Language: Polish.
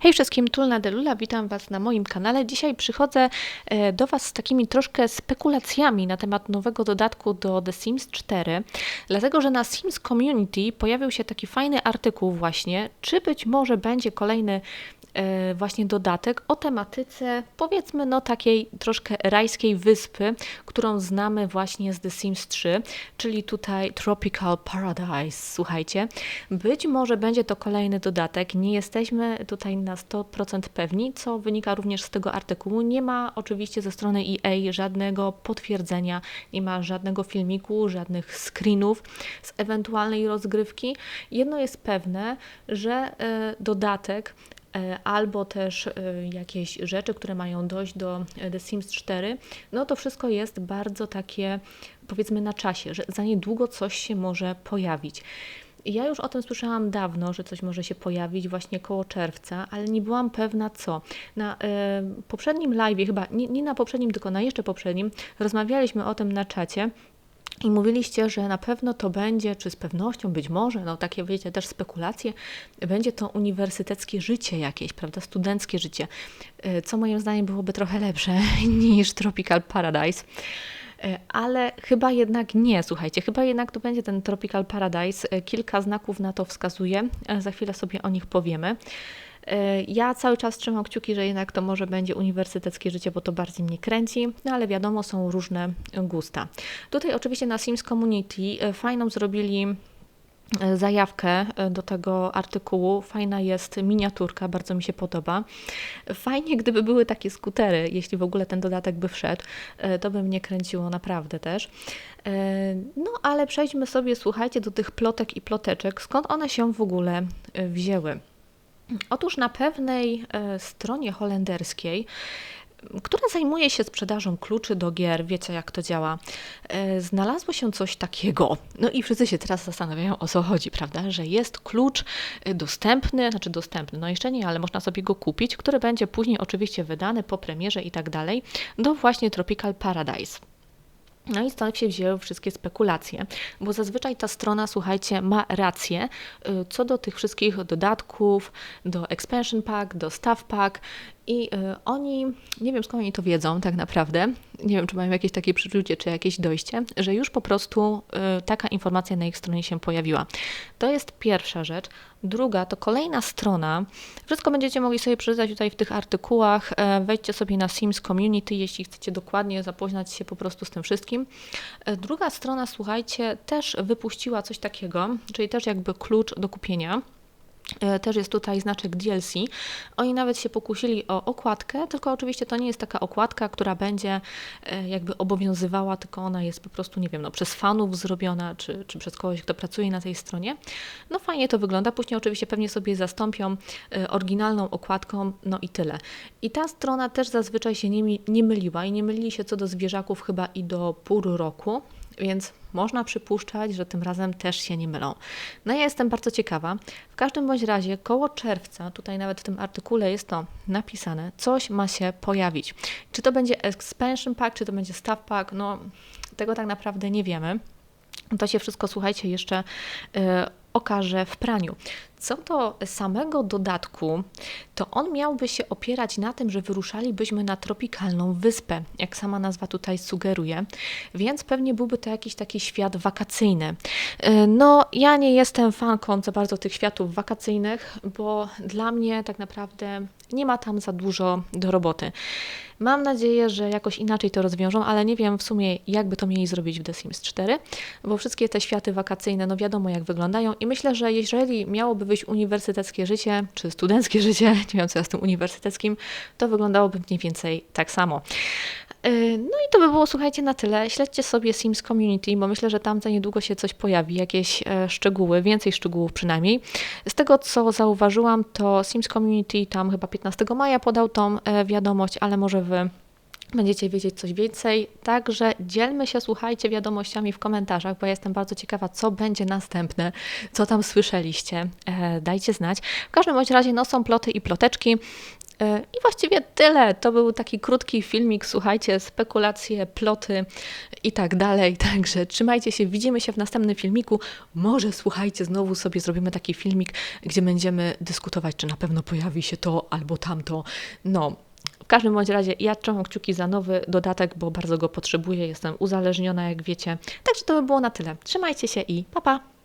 Hej wszystkim, Tulna Delula, witam Was na moim kanale. Dzisiaj przychodzę e, do Was z takimi troszkę spekulacjami na temat nowego dodatku do The Sims 4, dlatego że na Sims Community pojawił się taki fajny artykuł właśnie, czy być może będzie kolejny właśnie dodatek o tematyce powiedzmy no takiej troszkę rajskiej wyspy, którą znamy właśnie z The Sims 3, czyli tutaj Tropical Paradise. Słuchajcie, być może będzie to kolejny dodatek, nie jesteśmy tutaj na 100% pewni, co wynika również z tego artykułu. Nie ma oczywiście ze strony EA żadnego potwierdzenia, nie ma żadnego filmiku, żadnych screenów z ewentualnej rozgrywki. Jedno jest pewne, że y, dodatek E, albo też e, jakieś rzeczy, które mają dojść do e, The Sims 4, no to wszystko jest bardzo takie, powiedzmy, na czasie, że za niedługo coś się może pojawić. Ja już o tym słyszałam dawno, że coś może się pojawić właśnie koło czerwca, ale nie byłam pewna co. Na y, poprzednim live, chyba nie, nie na poprzednim, tylko na jeszcze poprzednim, rozmawialiśmy o tym na czacie i mówiliście, że na pewno to będzie, czy z pewnością, być może, no takie wiecie, też spekulacje, będzie to uniwersyteckie życie jakieś, prawda, studenckie życie, e, co moim zdaniem byłoby trochę lepsze niż Tropical Paradise. E, ale chyba jednak nie, słuchajcie, chyba jednak to będzie ten Tropical Paradise. E, kilka znaków na to wskazuje, za chwilę sobie o nich powiemy. E, ja cały czas trzymam kciuki, że jednak to może będzie uniwersyteckie życie, bo to bardziej mnie kręci, no ale wiadomo, są różne gusta. Tutaj oczywiście na Sims Community e, fajną zrobili e, zajawkę do tego artykułu. Fajna jest miniaturka, bardzo mi się podoba. Fajnie, gdyby były takie skutery, jeśli w ogóle ten dodatek by wszedł, to by mnie kręciło naprawdę też. No ale przejdźmy sobie, słuchajcie, do tych plotek i ploteczek, skąd one się w ogóle wzięły. Otóż na pewnej e, stronie holenderskiej która zajmuje się sprzedażą kluczy do gier, wiecie jak to działa, e, znalazło się coś takiego. No i wszyscy się teraz zastanawiają o co chodzi, prawda? Że jest klucz e, dostępny, znaczy dostępny, no jeszcze nie, ale można sobie go kupić, który będzie później oczywiście wydany po premierze i tak dalej, do właśnie Tropical Paradise. No i stąd się wzięły wszystkie spekulacje, bo zazwyczaj ta strona, słuchajcie, ma rację y, co do tych wszystkich dodatków, do expansion pack, do staff pack i y, oni, nie wiem skąd oni to wiedzą tak naprawdę, nie wiem czy mają jakieś takie przeczucie, czy jakieś dojście, że już po prostu y, taka informacja na ich stronie się pojawiła. To jest pierwsza rzecz. Druga to kolejna strona. Wszystko będziecie mogli sobie przeczytać tutaj w tych artykułach. E, wejdźcie sobie na Sims Community, jeśli chcecie dokładnie zapoznać się po prostu z tym wszystkim. E, druga strona, słuchajcie, też wypuściła coś takiego, czyli też jakby klucz do kupienia. E, też jest tutaj znaczek DLC. Oni nawet się pokusili o okładkę, tylko oczywiście to nie jest taka okładka, która będzie e, jakby obowiązywała, tylko ona jest po prostu, nie wiem, no, przez fanów zrobiona, czy, czy przez kogoś, kto pracuje na tej stronie. No fajnie to wygląda. Później oczywiście pewnie sobie zastąpią e, oryginalną okładką, no i tyle. I ta strona też zazwyczaj się nie, nie myliła i nie mylili się co do zwierzaków chyba i do pół roku więc można przypuszczać, że tym razem też się nie mylą. No ja jestem bardzo ciekawa. W każdym bądź razie koło czerwca, tutaj nawet w tym artykule jest to napisane, coś ma się pojawić. Czy to będzie expansion pack, czy to będzie staff pack, no tego tak naprawdę nie wiemy. To się wszystko, słuchajcie, jeszcze yy, okaże w praniu. Co do samego dodatku, to on miałby się opierać na tym, że wyruszalibyśmy na tropikalną wyspę, jak sama nazwa tutaj sugeruje, więc pewnie byłby to jakiś taki świat wakacyjny. Y, no, ja nie jestem fanką za bardzo tych światów wakacyjnych, bo dla mnie tak naprawdę nie ma tam za dużo do roboty. Mam nadzieję, że jakoś inaczej to rozwiążą, ale nie wiem w sumie, jak by to mieli zrobić w The Sims 4, bo wszystkie te światy wakacyjne, no wiadomo jak wyglądają i myślę, że jeżeli miałoby wyjść uniwersyteckie życie, czy studenckie życie, nie wiem co ja z tym uniwersyteckim, to wyglądałoby mniej więcej tak samo. Y, no i to by było, słuchajcie, na tyle. Śledźcie sobie Sims Community, bo myślę, że tam za niedługo się coś pojawi, jakieś e, szczegóły, więcej szczegółów przynajmniej. Z tego, co zauważyłam, to Sims Community tam chyba 15 maja podał tą e, wiadomość, ale może wy będziecie wiedzieć coś więcej. Także dzielmy się, słuchajcie, wiadomościami w komentarzach, bo ja jestem bardzo ciekawa, co będzie następne, co tam słyszeliście. E, dajcie znać. W każdym bądź razie, no są ploty i ploteczki. E, I właściwie tyle. To był taki krótki filmik, słuchajcie, spekulacje, ploty i tak dalej. Także trzymajcie się, widzimy się w następnym filmiku. Może słuchajcie, znowu sobie zrobimy taki filmik, gdzie będziemy dyskutować, czy na pewno pojawi się to albo tamto. No, każdym bądź razie ja trzymam kciuki za nowy dodatek, bo bardzo go potrzebuję. Jestem uzależniona, jak wiecie. Także to by było na tyle. Trzymajcie się i pa pa!